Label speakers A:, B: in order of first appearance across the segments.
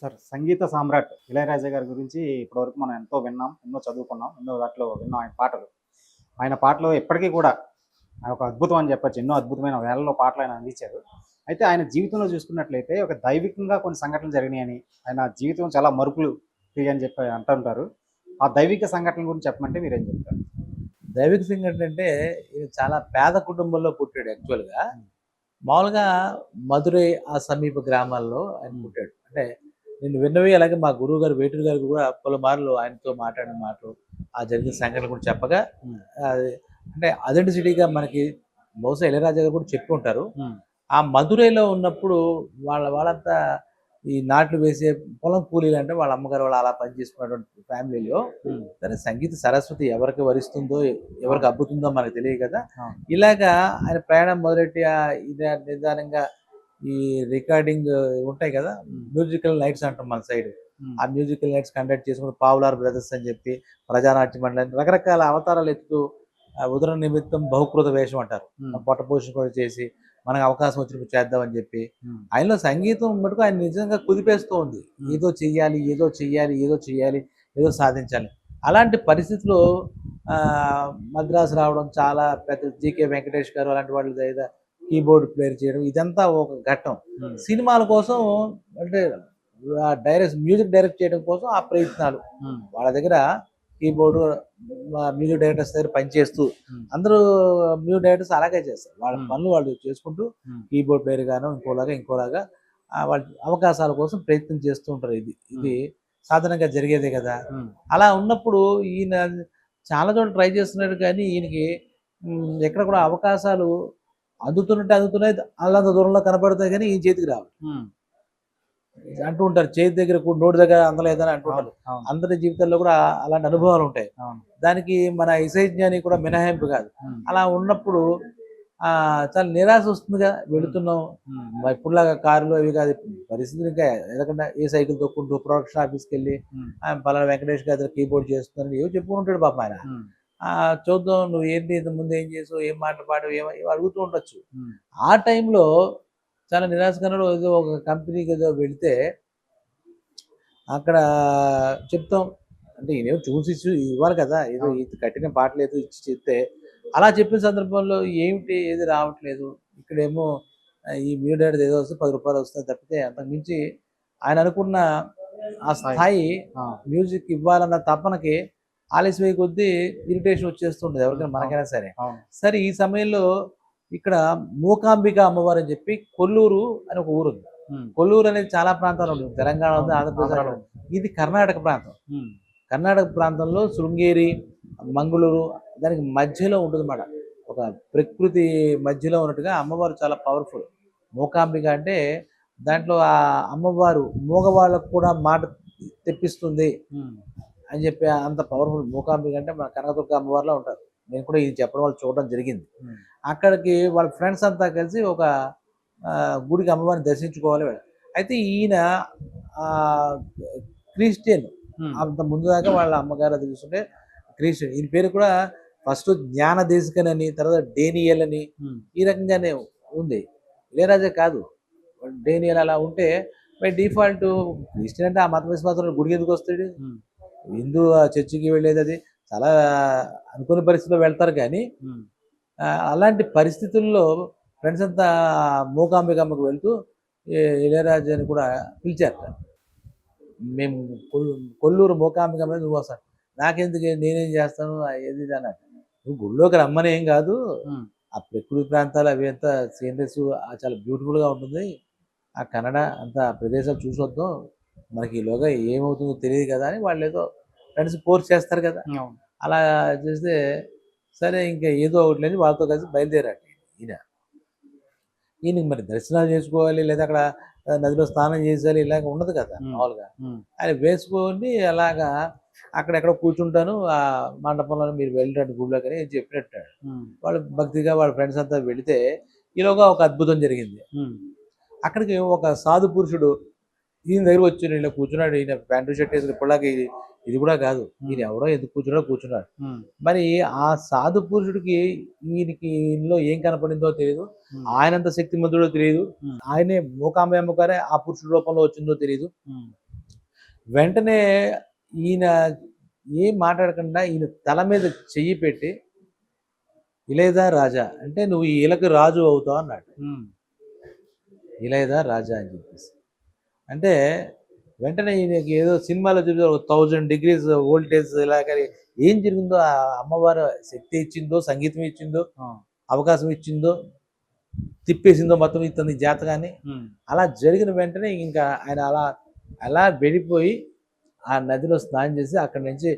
A: Sir సంగీత సామ్రాట్ ఇళయరాజా గారి గురించి ఇప్పటివరకు మనం ఎంతో విన్నాం ఎన్నో చదువుకున్నాం ఎన్నో వాటిలో విన్నాం ఆయన పాటలు. ఆయన పాటలు ఎప్పటికీ కూడా ఆయన ఒక అద్భుతం అని చెప్పచ్చు ఎన్నో అద్భుతమైన వేలలో పాటలు ఆయన అందించారు. అయితే ఆయన జీవితంలో చూసుకున్నట్లయితే ఒక దైవికంగా కొన్ని సంఘటనలు జరిగినాయని ఆయన జీవితం చాలా మరుపులు అని చెప్పి అంటుంటారు ఆ దైవిక సంఘటన గురించి చెప్పమంటే మీరేం చెప్తారు?
B: దైవిక సంఘటన అంటే చాలా పేద కుటుంబంలో పుట్టాడు యాక్చువల్గా. మామూలుగా మధురై ఆ సమీప గ్రామాల్లో ఆయన పుట్టాడు. అంటే నేను విన్నవి అలాగే మా గురువు గారు వేటూరు గారు కూడా పలుమార్లు ఆయనతో మాట్లాడిన మాటలు ఆ జరిగిన సంఘటనలు కూడా చెప్పగా. అది అంటే అథెంటిసిటీగా మనకి బహుశా ఇళయరాజా గారు కూడా చెప్పి ఉంటారు. ఆ మధురైలో ఉన్నప్పుడు వాళ్ళ వాళ్ళంతా ఈ నాట్లు వేసే పొలం కూలీలు అంటే వాళ్ళ అమ్మగారు వాళ్ళు అలా పనిచేసుకున్నటువంటి ఫ్యామిలీలో దాని సంగీత సరస్వతి ఎవరికి వరిస్తుందో ఎవరికి అబ్బుతుందో మనకు తెలియదు కదా. ఇలాగా ఆయన ప్రయాణం మొదలెట్టి నిదానంగా ఈ రికార్డింగ్ ఉంటాయి కదా మ్యూజికల్ నైట్స్ అంటాం మన సైడ్. ఆ మ్యూజికల్ నైట్స్ కండక్ట్ చేసుకుని పావులార్ బ్రదర్స్ అని చెప్పి ప్రజానాట్య మండలి రకరకాల అవతారాలు ఎత్తుతూ ఆ ఉదర నిమిత్తం బహుకృత వేషం అంటారు. పొట్ట పోషణ కూడా చేసి మనకు అవకాశం వచ్చినప్పుడు చేద్దామని చెప్పి. ఆయనలో సంగీతం మటుకు ఆయన నిజంగా కుదిపేస్తూ ఉంది. ఏదో చెయ్యాలి ఏదో చెయ్యాలి ఏదో చెయ్యాలి ఏదో సాధించాలి. అలాంటి పరిస్థితుల్లో ఆ, మద్రాసు రావడం చాలా పెద్ద జీకే వెంకటేష్ గారు అలాంటి వాళ్ళు కీబోర్డ్ ప్లేయర్ చేయడం ఇదంతా ఒక ఘట్టం. సినిమాల కోసం అంటే డైరెక్ట్ మ్యూజిక్ డైరెక్ట్ చేయడం కోసం ఆ ప్రయత్నాలు. వాళ్ళ దగ్గర కీబోర్డు మ్యూజిక్ డైరెక్టర్స్ దగ్గర పనిచేస్తూ
A: Hmm.
B: అందరూ మ్యూజిక్ డైరెక్టర్స్ అలాగే చేస్తారు. వాళ్ళ
A: Hmm.
B: పనులు వాళ్ళు చేసుకుంటూ
A: Hmm.
B: కీబోర్డ్ ప్లేయర్ గాను ఇంకోలాగా ఇంకోలాగా వాళ్ళ అవకాశాల కోసం ప్రయత్నం చేస్తూ ఉంటారు ఇది. ఇది సాధారణంగా జరిగేదే కదా. అలా ఉన్నప్పుడు ఈయన చాలా చోట్ల ట్రై చేస్తున్నాడు కానీ ఈయనకి ఎక్కడ కూడా అవకాశాలు అందుతున్నట్టు అందుతున్నాయి అల్లంత దూరంలో కనపడతాయి కానీ ఈ చేతికి రావు. అంటూ ఉంటారు చేతి దగ్గర కూ- నోటి దగ్గర అందలేదని అంటూ ఉంటారు. అందరి జీవితాల్లో కూడా అలాంటి అనుభవాలు ఉంటాయి. దానికి మన ఇసైజ్ఞాని కూడా మినహాయింపు కాదు. అలా ఉన్నప్పుడు ఆ చాలా నిరాశ వస్తుందిగా వెళుతున్నాం. ఇప్పుడులాగా కార్లు అవి కాదు పరిస్థితులు ఇంకా ఎందుకంటే ఏ సైకిల్ తొక్కుంటూ ప్రొడక్షన్ ఆఫీస్కి వెళ్ళి పలానా వెంకటేష్ గారి కీబోర్డ్ చేస్తున్నాను ఏవో చెప్పుకుంటాడు పాప ఆయన. చూద్దాం నువ్వు ఏంటి ఇంత ముందు ఏం చేసావు ఏం మాటలు పాడవు ఏమో అడుగుతూ ఉండొచ్చు. ఆ టైంలో చాలా నిరాశకరంగా ఏదో ఒక కంపెనీకి ఏదో వెళితే అక్కడ చెప్తాం అంటే ఈయనేమో చూసి ఇవ్వాలి కదా ఏదో ఇది కట్టిన పాటలు ఏదో ఇచ్చి చెప్తే అలా చెప్పిన సందర్భంలో ఏమిటి ఏది రావట్లేదు. ఇక్కడేమో ఈ మీడియా ఏదో వస్తే పది రూపాయలు వస్తుంది తప్పితే అంతకు మించి ఆయన అనుకున్న ఆ స్థాయి. మ్యూజిక్ ఇవ్వాలన్న తపనకి ఆలస్యమై కొద్దీ ఇరిటేషన్ వచ్చేస్తుంటుంది ఎవరికైనా మనకైనా సరే. సరే ఈ సమయంలో ఇక్కడ మూకాంబిక అమ్మవారు అని చెప్పి కొల్లూరు అని ఒక ఊరు ఉంది కొల్లూరు అనేది చాలా ప్రాంతాలు ఉంటుంది. తెలంగాణ ఉంది ఆంధ్రప్రదేశ్. ఇది కర్ణాటక ప్రాంతం. కర్ణాటక ప్రాంతంలో శృంగేరి మంగళూరు దానికి మధ్యలో ఉంటుంది అన్నమాట ఒక ప్రకృతి మధ్యలో ఉన్నట్టుగా అమ్మవారు చాలా పవర్ఫుల్ మూకాంబిక అంటే దాంట్లో ఆ అమ్మవారు మూగవాళ్ళకు కూడా మాట తెప్పిస్తుంది. అని చెప్పి అంత పవర్ఫుల్ మూకాంబిక అంటే మన కనకదుర్గ అమ్మవారిలో ఉంటారు. నేను కూడా ఇది చెప్పడం వాళ్ళు చూడడం జరిగింది. అక్కడికి వాళ్ళ ఫ్రెండ్స్ అంతా కలిసి ఒక గుడికి అమ్మవారిని దర్శించుకోవాలి. అయితే ఈయన క్రిస్టియన్. అంత ముందు దాకా వాళ్ళ అమ్మగారు చూస్తుంటే క్రిస్టియన్. ఈయన పేరు కూడా ఫస్ట్ జ్ఞాన దేశికన్ అని తర్వాత డేనియల్ అని ఈ రకంగానే ఉంది. ఇళయరాజా కాదు. డేనియల్ అలా ఉంటే బై డిఫాల్ట్ క్రిస్టియన్ అంటే ఆ మత విశ్వాసం గుడికి ఎందుకు వస్తాడు? హిందూ ఆ చర్చికి వెళ్ళేది అది. చాలా అనుకునే పరిస్థితిలో వెళ్తారు కానీ అలాంటి పరిస్థితుల్లో ఫ్రెండ్స్ అంతా మూకాంబికమ్మకు వెళ్తూ ఈ ఇళయరాజాని కూడా పిలిచారట మేము కొల్- కొల్లూరు మూకాంబికమ్మ నువ్వు వస్తాను నాకెందుకు నేనేం చేస్తాను? ఏది అన్నట్టు. నువ్వు గుళ్ళోకి రమ్మని ఏం కాదు. ఆ ప్రకృతి ప్రాంతాలు అవి అంతా సీనరీస్ చాలా బ్యూటిఫుల్గా ఉంటుంది. ఆ కన్నడ అంతా ప్రదేశాలు చూసి వద్దాం మనకి ఈలోగా ఏమవుతుందో తెలియదు కదా అని వాళ్ళు ఏదో ఫ్రెండ్స్ ఫోర్స్ చేస్తారు కదా. అలా చేస్తే సరే ఇంకా ఏదో ఒకటి లేని వాళ్ళతో కలిసి బయలుదేరాడు ఈయన. ఈయనకి మరి దర్శనాలు చేసుకోవాలి లేదా అక్కడ నదిలో స్నానం చేసేయాలి ఇలాగ ఉండదు కదా. మామూలుగా. ఆయన వేసుకొని అలాగా అక్కడెక్కడ కూర్చుంటాను ఆ మండపంలో మీరు వెళ్ళినట్టు గుడిలోకి అని చెప్పినట్టు వాళ్ళు భక్తిగా వాళ్ళ ఫ్రెండ్స్ అంతా వెళితే ఈలోగా ఒక అద్భుతం జరిగింది. అక్కడికి ఒక సాధు పురుషుడు ఈయన దగ్గర వచ్చి ఇలా కూర్చున్నాడు ఈయన ప్యాంటు షర్ట్ వేసుకుని ఇప్పటిలాగా ఇది కూడా కాదు. ఈయన ఎవడో ఎందుకు కూర్చున్నాడో కూర్చున్నాడు. మరి ఆ సాధు పురుషుడికి ఈయనకి ఈయనలో ఏం కనపడిందో తెలియదు ఆయనంత శక్తిమంతుడో తెలియదు ఆయనే మూకాంబ అమ్మగారే ఆ పురుషుడి రూపంలో వచ్చిందో తెలియదు వెంటనే ఈయన ఏం మాట్లాడకుండా ఈయన తల మీద చెయ్యి పెట్టి ఇలేదా రాజా అంటే నువ్వు ఈ ఇలకు రాజు అవుతావు అన్నాడు. ఇలేదా రాజా అని చెప్పేసి. అంటే వెంటనే ఈయనకి ఏదో సినిమాలో చూసి ఒక థౌజండ్ డిగ్రీస్ వోల్టేజ్ ఇలాగ ఏం జరిగిందో ఆ అమ్మవారు శక్తి ఇచ్చిందో సంగీతం ఇచ్చిందో అవకాశం ఇచ్చిందో తిప్పేసిందో మొత్తం ఇతని జాతకాన్ని. అలా జరిగిన వెంటనే ఇంకా ఆయన అలా అలా వెళ్ళిపోయి ఆ నదిలో స్నానం చేసి అక్కడి నుంచి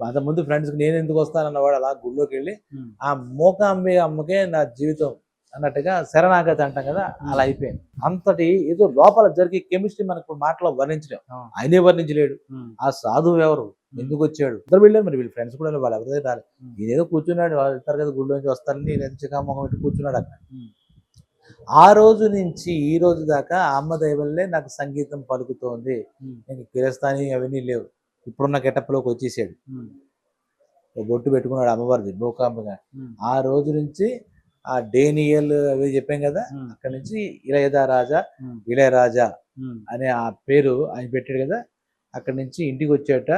B: అంతకుముందు ఫ్రెండ్స్కి నేను ఎందుకు వస్తానన్నవాడు అలా గుళ్ళోకి వెళ్ళి ఆ మోకాంబి అమ్మకే నా జీవితం అన్నట్టుగా శరణాగతి అంటాం కదా అలా అయిపోయింది. అంతటి ఏదో లోపల జరిగే కెమిస్ట్రీ మనకు మాటలో వర్ణించలేం. ఆయనే వర్ణించలేడు. ఆ సాధువు ఎవరు? ఎందుకు వచ్చాడు? ఇద్దరు వెళ్ళారు మరి? వీళ్ళ ఫ్రెండ్స్ కూడా వాళ్ళు ఎవరిదే రాలేదు. ఈయనేదో కూర్చున్నాడు వాళ్ళు వెళ్తారు కదా గుళ్ళో నుంచి వస్తారని నేను ఎంత మొహం పెట్టి కూర్చున్నాడు అక్కడ. ఆ రోజు నుంచి ఈ రోజు దాకా అమ్మ దయవల్లే నాకు సంగీతం పలుకుతోంది. నేను కిరస్థాని అవన్నీ లేవు. ఇప్పుడున్న గెటప్లోకి వచ్చేసాడు. బొట్టు పెట్టుకున్నాడు అమ్మవారిది భూకాంబగా ఆ రోజు నుంచి ఆ డేనియల్ అవి చెప్పాం కదా అక్కడి నుంచి ఇళయదా రాజా ఇళయరాజా అనే ఆ పేరు ఆయన పెట్టాడు కదా అక్కడి నుంచి ఇంటికి వచ్చాట.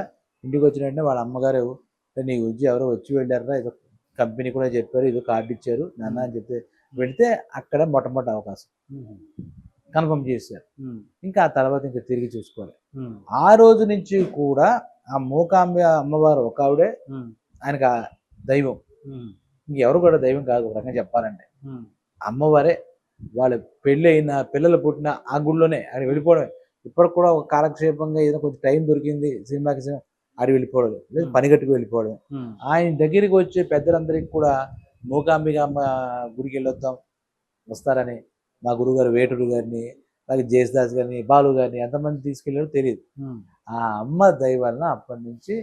B: ఇంటికి వచ్చిన వెంటనే వాళ్ళ అమ్మగారు నీ గురించి ఎవరో వచ్చి వెళ్ళారా ఏదో కంపెనీ కూడా చెప్పారు ఏదో కార్డు ఇచ్చారు నాన్న అని చెప్తే వెళితే అక్కడ మొట్టమొదటి అవకాశం కన్ఫర్మ్ చేశారు. ఇంకా ఆ తర్వాత ఇంకా తిరిగి చూసుకోవాలి. ఆ రోజు నుంచి కూడా ఆ మూకాంబ అమ్మవారు ఒక ఆవిడే ఆయనకు దైవం. ఇంకెవరు కూడా దైవం కాదు ఒక రకంగా చెప్పాలంటే. అమ్మవారే వాళ్ళ పెళ్ళి అయిన పిల్లలు పుట్టిన ఆ గుళ్ళోనే ఆయన వెళ్ళిపోవడమే. ఇప్పటికి కూడా ఒక కాలక్షేపంగా ఏదో కొంచెం టైం దొరికింది సినిమాకి సినిమా ఆడి వెళ్ళిపోవడం లేదు పని కట్టుకు వెళ్ళిపోవడం ఆయన దగ్గరికి వచ్చే పెద్దలందరికీ కూడా మూకాంబిక అమ్మ గుడికి వెళ్ళొద్దాం వస్తారని మా గురుగారు వేటుడు గారిని అలాగే జయసుదాస్ గారిని బాలు గారిని ఎంతమంది తీసుకెళ్ళారో తెలియదు. ఆ అమ్మ దయ వలన అప్పటి నుంచి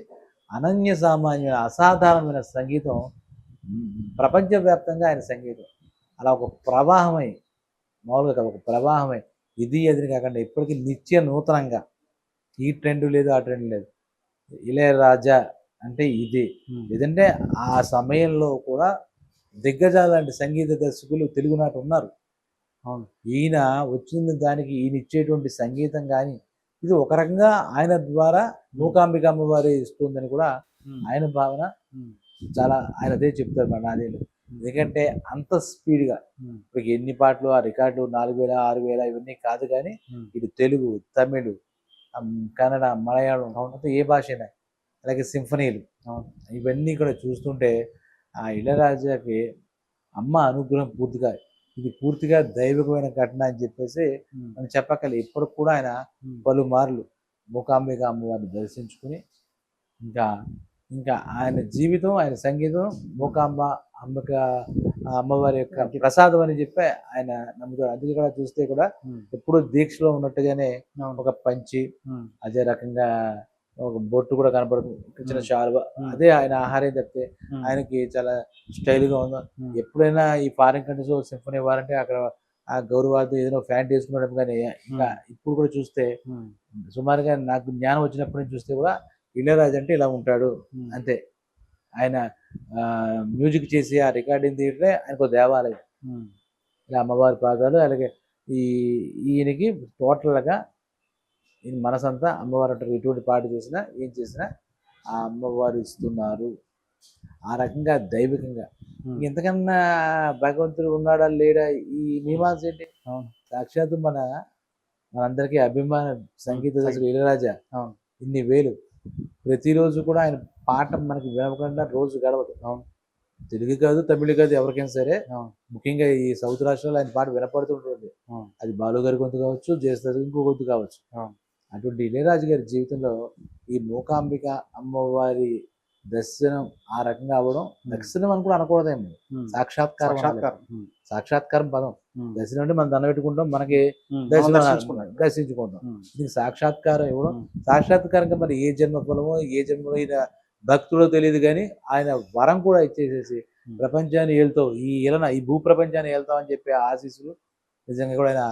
B: అనన్య సామాన్యమైన అసాధారణమైన సంగీతం ప్రపంచవ్యాప్తంగా ఆయన సంగీతం. అలా ఒక ప్రవాహమై మామూలుగా కాదు, ఒక ప్రవాహమై ఇది ఎదిరి కాకుండా ఇప్పటికీ నిత్య నూతనంగా ఈ ట్రెండ్ లేదు ఆ ట్రెండ్ లేదు. ఇళయరాజా అంటే ఇది. లేదంటే ఆ సమయంలో కూడా దిగ్గజాల లాంటి సంగీత దర్శకులు తెలుగునాట ఉన్నారు.
A: అవును.
B: ఈయన వచ్చిన దానికి ఈయన ఇచ్చేటువంటి సంగీతం కానీ ఇది ఒక రకంగా ఆయన ద్వారా మూకాంబిక అమ్మవారి ఇస్తుందని కూడా ఆయన భావన. చాలా ఆయన అదే చెప్తారు మా నాదేలు. ఎందుకంటే అంత స్పీడ్గా ఇప్పుడు ఎన్ని పాటలు ఆ రికార్డు నాలుగు వేల ఆరు వేల ఇవన్నీ కాదు కానీ ఇది తెలుగు తమిళ్ కన్నడ మలయాళం అంతా ఏ భాష అయినా అలాగే సింఫనీలు. ఇవన్నీ కూడా చూస్తుంటే ఆ ఇళరాజాకి అమ్మ అనుగ్రహం పూర్తిగా ఇది పూర్తిగా దైవికమైన ఘటన అని చెప్పేసి మనం చెప్పగలి ఇప్పటికి కూడా ఆయన పలుమార్లు మూకాంబిక అమ్మవారిని దర్శించుకుని ఇంకా ఇంకా ఆయన జీవితం ఆయన సంగీతం మూకాంబ అంబిక ఆ అమ్మవారి యొక్క ప్రసాదం అని చెప్పి ఆయన నమ్ముతాడు. అందుకే కూడా చూస్తే కూడా ఎప్పుడు దీక్షలో ఉన్నట్టుగానే ఒక పంచి అదే రకంగా ఒక బొట్టు కూడా కనపడుతుంది. చిన్న
A: ఉమ్,
B: అదే ఆయన ఆహారం తప్పితే ఆయనకి చాలా స్టైల్గా ఉంది?
A: ఉమ్,
B: ఎప్పుడైనా ఈ ఫారిన్ కంట్రీస్ సింఫనీ ఇవ్వాలంటే అక్కడ ఆ గౌరవార్థం ఏదైనా ఫ్యాంట్ వేసుకున్నాడు కానీ ఇంకా ఇప్పుడు కూడా చూస్తే సుమారుగా నాకు జ్ఞానం వచ్చినప్పటి నుంచి చూస్తే కూడా ఇళయరాజు అంటే ఇలా ఉంటాడు. అంతే. ఆయన మ్యూజిక్ చేసి ఆ రికార్డింగ్ తీయటమే ఆయనకు ఒక దేవాలయం. ఇలా అమ్మవారి పాదాలు అలాగే ఈ ఈయనకి టోటల్గా ఈయన మనసంతా అమ్మవారు అంటారు. ఎటువంటి పాట చేసినా ఏం చేసినా ఆ అమ్మవారు ఇస్తున్నారు. ఆ రకంగా దైవికంగా. ఇంతకన్నా భగవంతుడు ఉన్నాడా లేడా? ఈ మీమాంస ఏంటి?
A: అవును.
B: సాక్షాత్తు మన మనందరికీ అభిమాన. సంగీత దర్శకుడు ఇళరాజా ఇన్ని వేలు. ప్రతిరోజు కూడా ఆయన పాట మనకి వినకుండా రోజు గడవదు.
A: అవును.
B: తెలుగు కాదు తమిళ కాదు ఎవరికైనా సరే ముఖ్యంగా ఈ సౌత్ రాష్ట్రాల్లో ఆయన పాట వినపడుతుంటుంది అది బాలు గారి గొంతు కావచ్చు జయస్థాస్ ఇంకో గొంతు కావచ్చు. అటువంటి ఇళయరాజు గారి జీవితంలో ఈ మూకాంబిక అమ్మవారి దర్శనం ఆ రకంగా అవ్వడం దర్శనం అని కూడా అనకూడదేమో. సాక్షాత్కారం.
A: సాక్షాత్కారం
B: పదం. దర్శనం అంటే మనం దండ పెట్టుకుంటాం మనకి దర్శనం. దర్శించుకుంటాం. దీనికి సాక్షాత్కారం ఇవ్వడం సాక్షాత్కారంగా మరి ఏ జన్మ ఫలమో ఏ జన్మలో ఈయన భక్తుడో తెలియదు కానీ ఆయన వరం కూడా ఇచ్చేసేసి. ప్రపంచాన్ని ఏలుతావు ఈ ఏలన ఈ భూ ప్రపంచాన్ని ఏలుతావు అని చెప్పే ఆశీస్సులు నిజంగా కూడా ఆయన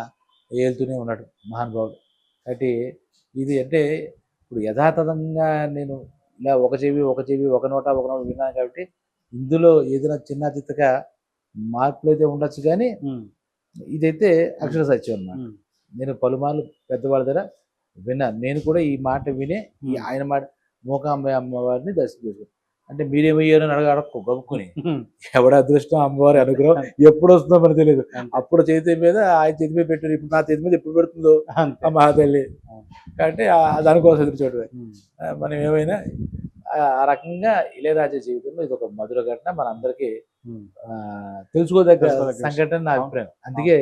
B: ఏలుతూనే ఉన్నాడు మహానుభావుడు కాబట్టి ఇది అంటే ఇప్పుడు యథాతథంగా నేను ఇలా ఒక చెవి ఒక చెవి ఒక నోట ఒక నోట విన్నాను కాబట్టి ఇందులో ఏదైనా చిన్న చిత్తగా మార్పులు అయితే ఉండొచ్చు కానీ ఇదైతే అక్షర సత్యం అన్నమాట. నేను పలుమార్లు పెద్దవాళ్ళ దగ్గర విన్నాను నేను కూడా ఈ మాట వినే ఈ ఆయన మాట మూకాంబ అమ్మవారిని దర్శనం చేసుకున్నాను అంటే మీరేమయ్యారు అని అడగ అడగ గమ్ముకుని ఎవడ అదృష్టం అమ్మవారి అనుగ్రహం ఎప్పుడు వస్తుందో మనకు తెలియదు. అప్పుడు చేతి మీద ఆయన చేతి మీద పెట్టారు. ఇప్పుడు నా చేతి మీద ఎప్పుడు పెడుతుందో ఆ మహాతల్లి. కాబట్టి ఆ- దానికోసం ఎదురు. ఆ, మనం ఏమైనా ఆ- రకంగా ఇళయరాజా జీవితంలో ఇది ఒక మధుర ఘటన. మనందరికీ తెలుసుకోదగ్గ. సంఘటన నా. అభిప్రాయం అందుకే